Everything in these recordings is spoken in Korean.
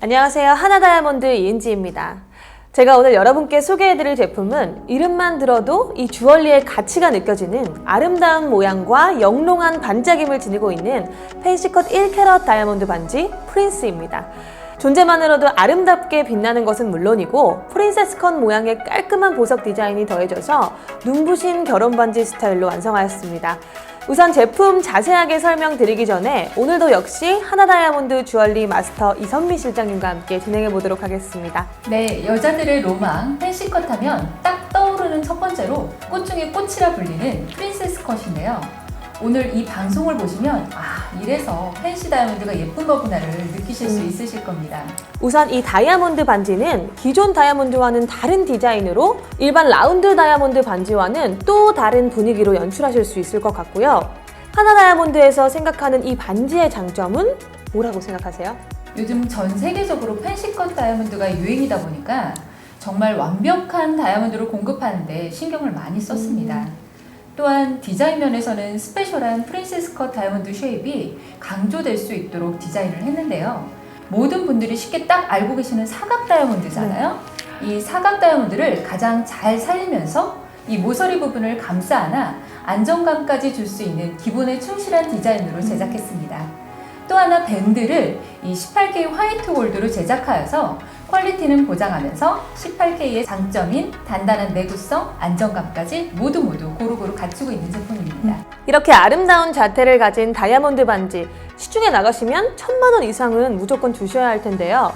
안녕하세요. 하나다이아몬드 이은지입니다. 제가 오늘 여러분께 소개해드릴 제품은 이름만 들어도 이 주얼리의 가치가 느껴지는 아름다운 모양과 영롱한 반짝임을 지니고 있는 펜시컷 1캐럿 다이아몬드 반지 프린스입니다. 존재만으로도 아름답게 빛나는 것은 물론이고 프린세스 컷 모양의 깔끔한 보석 디자인이 더해져서 눈부신 결혼 반지 스타일로 완성하였습니다. 우선 제품 자세하게 설명드리기 전에 오늘도 역시 하나다이아몬드 주얼리 마스터 이선미 실장님과 함께 진행해 보도록 하겠습니다. 네, 여자들의 로망, 펜시컷 하면 딱 떠오르는 첫 번째로 꽃 중에 꽃이라 불리는 프린세스 컷인데요. 오늘 이 방송을 보시면 아, 이래서 펜시 다이아몬드가 예쁜 거구나를 느끼실 수 음. 있으실 겁니다. 우선 이 다이아몬드 반지는 기존 다이아몬드와는 다른 디자인으로 일반 라운드 다이아몬드 반지와는 또 다른 분위기로 연출하실 수 있을 것 같고요. 하나 다이아몬드에서 생각하는 이 반지의 장점은 뭐라고 생각하세요? 요즘 전 세계적으로 펜시컷 다이아몬드가 유행이다 보니까 정말 완벽한 다이아몬드를 공급하는데 신경을 많이 썼습니다. 또한 디자인 면에서는 스페셜한 프린세스 컷 다이아몬드 쉐입이 강조될 수 있도록 디자인을 했는데요. 모든 분들이 쉽게 딱 알고 계시는 사각 다이아몬드잖아요. 이 사각 다이아몬드를 가장 잘 살리면서 이 모서리 부분을 감싸 안아 안정감까지 줄 수 있는 기본에 충실한 디자인으로 제작했습니다. 또 하나 밴드를 이 18K 화이트 골드로 제작하여서 퀄리티는 보장하면서 18K의 장점인 단단한 내구성, 안정감까지 모두 모두 고루고루 갖추고 있는 제품입니다. 이렇게 아름다운 자태를 가진 다이아몬드 반지 시중에 나가시면 천만 원 이상은 무조건 주셔야 할 텐데요.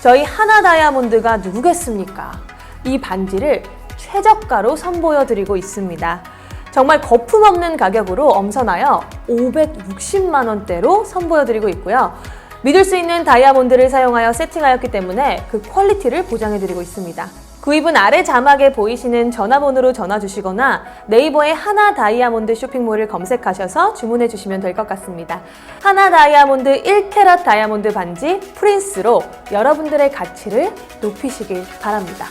저희 하나 다이아몬드가 누구겠습니까? 이 반지를 최저가로 선보여 드리고 있습니다. 정말 거품 없는 가격으로 엄선하여 560만 원대로 선보여 드리고 있고요. 믿을 수 있는 다이아몬드를 사용하여 세팅하였기 때문에 그 퀄리티를 보장해 드리고 있습니다. 구입은 아래 자막에 보이시는 전화번호로 전화 주시거나 네이버에 하나 다이아몬드 쇼핑몰을 검색하셔서 주문해 주시면 될 것 같습니다. 하나 다이아몬드 1캐럿 다이아몬드 반지 프린스로 여러분들의 가치를 높이시길 바랍니다.